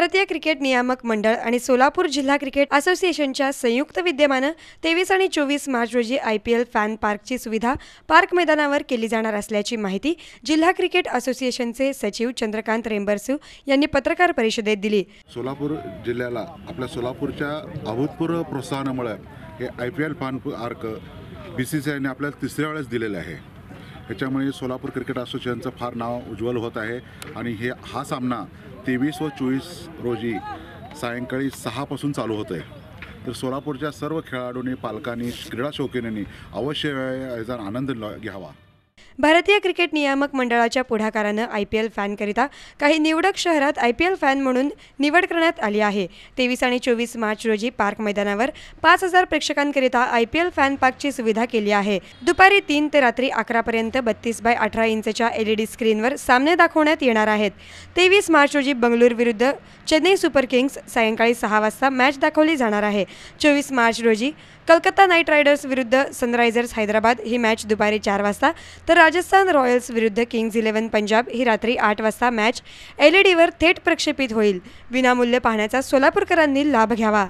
भारतीय क्रिकेट नियामक मंडळ आणि सोलापूर जिल्हा क्रिकेट असोसिएशनच्या संयुक्त विद्यमानं तेवीस आणि चोवीस मार्च रोजी आय पी एल फॅन पार्कची सुविधा पार्क मैदानावर केली जाणार असल्याची माहिती जिल्हा क्रिकेट असोसिएशनचे सचिव चंद्रकांत रेंबरसू यांनी पत्रकार परिषदेत दिली. सोलापूर जिल्ह्याला आपल्या सोलापूरच्या अभूतपूर्व प्रोत्साहनामुळे हे आय पी एल फॅन आर्क बी सी सी आयने आपल्याला तिसऱ्या वेळेस दिलेले आहे. ह्याच्यामुळे सोलापूर क्रिकेट असोसिएशनचं फार नाव उज्ज्वल होत आहे. आणि हे हा सामना तेवीस व चोवीस रोजी सायंकाळी सहापासून चालू होत आहे तर सोलापूरच्या सर्व खेळाडूंनी पालकांनी क्रीडा शौकीनांनी अवश्य याचा आनंद घ्यावा. भारतीय क्रिकेट नियामक मंडळाच्या पुढाकारानं आय पी एल फॅनकरिता काही निवडक शहरात आय पी एल फॅन म्हणून निवड करण्यात आली आहे. तेवीस आणि चोवीस मार्च रोजी पार्क मैदानावर पाच हजार प्रेक्षकांकरिता आय पी एल फॅन पार्कची सुविधा केली आहे. दुपारी तीन ते रात्री अकरापर्यंत बत्तीस बाय अठरा इंचच्या एल ई डी स्क्रीनवर सामने दाखवण्यात येणार आहेत. तेवीस मार्च रोजी बंगळूर विरुद्ध चेन्नई सुपर किंग्स सायंकाळी सहा वाजता मॅच दाखवली जाणार आहे. चोवीस मार्च रोजी कलकत्ता नाईट रायडर्स विरुद्ध सनरायझर्स हैदराबाद ही मॅच दुपारी चार वाजता तर राजस्थान रॉयल्स विरुद्ध किंग्ज इलेव्हन पंजाब ही रात्री आठ वाजता मॅच एल ई डीवर थेट प्रक्षेपित होईल. विनामूल्य पाहण्याचा सोलापूरकरांनी लाभ घ्यावा.